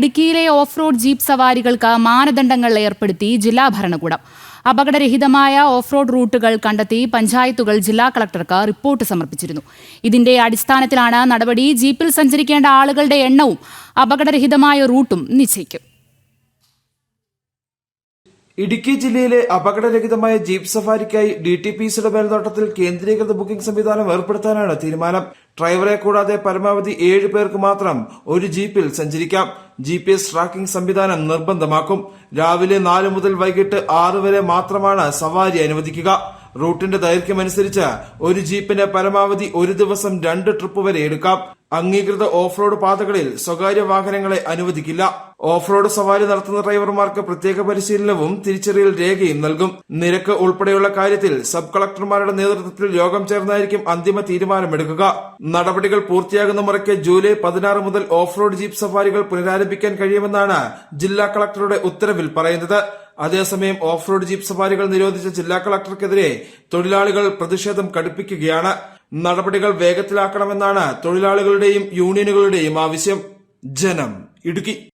ഇടുക്കിയിലെ off road jeep സവാരികൾക്ക് മാനദണ്ഡങ്ങൾ ഏർപ്പെടുത്തി ജില്ലാ ഭരണകൂടം. അപകടരഹിതമായ ഓഫ് റോഡ് റൂട്ടുകൾ കണ്ടെത്തി പഞ്ചായത്തുകൾ ജില്ലാ കളക്ടർക്ക് റിപ്പോർട്ട് സമർപ്പിച്ചിരുന്നു. ഇതിന്റെ അടിസ്ഥാനത്തിലാണ് നടപടി ജീപ്പിൽ സഞ്ചരിക്കേണ്ട ആളുകളുടെ എണ്ണവും അപകടരഹിതമായ റൂട്ടും നിശ്ചയിക്കും. ഇടുക്കി ജില്ലയിലെ അപകടരഹിതമായ ജീപ്പ് സഫാരിക്കായി ഡി ടി പി സിയുടെ മേൽനോട്ടത്തിൽ കേന്ദ്രീകൃത ബുക്കിംഗ് സംവിധാനം ഏർപ്പെടുത്താനാണ് തീരുമാനം. ഡ്രൈവറെ കൂടാതെ പരമാവധി ഏഴ് പേർക്ക് മാത്രം ഒരു ജീപ്പിൽ സഞ്ചരിക്കാം. ജി പി എസ് ട്രാക്കിംഗ് സംവിധാനം നിർബന്ധമാക്കും. രാവിലെ നാല് മുതൽ വൈകിട്ട് ആറ് വരെ മാത്രമാണ് സവാരി അനുവദിക്കുക. റൂട്ടിന്റെ ദൈർഘ്യമനുസരിച്ച് ഒരു ജീപ്പിന് പരമാവധി ഒരു ദിവസം രണ്ട് ട്രിപ്പ് വരെ എടുക്കാം. അംഗീകൃത ഓഫ് റോഡ് പാതകളിൽ സ്വകാര്യ വാഹനങ്ങളെ അനുവദിക്കില്ല. ഓഫ് റോഡ് സവാരി നടത്തുന്ന ഡ്രൈവർമാർക്ക് പ്രത്യേക പരിശീലനവും തിരിച്ചറിയൽ രേഖയും നൽകും. നിരക്ക് ഉൾപ്പെടെയുള്ള കാര്യത്തിൽ സബ് കളക്ടർമാരുടെ നേതൃത്വത്തിൽ യോഗം ചേർന്നായിരിക്കും അന്തിമ തീരുമാനമെടുക്കുക. നടപടികൾ പൂർത്തിയാകുന്ന മുറയ്ക്ക് ജൂലൈ പതിനാറ് മുതൽ ഓഫ് റോഡ് ജീപ്പ് സഫാരികൾ പുനരാരംഭിക്കാൻ കഴിയുമെന്നാണ് ജില്ലാ കളക്ടറുടെ ഉത്തരവിൽ പറയുന്നത്. അതേസമയം ഓഫ് റോഡ് ജീപ്പ് സഫാരികൾ നിരോധിച്ച ജില്ലാ കളക്ടർക്കെതിരെ തൊഴിലാളികൾ പ്രതിഷേധം കടുപ്പിക്കുകയാണ്. നടപടികൾ വേഗത്തിലാക്കണമെന്നാണ് തൊഴിലാളികളുടെയും യൂണിയനുകളുടെയും ആവശ്യം. ജനം ഇടുക്കി.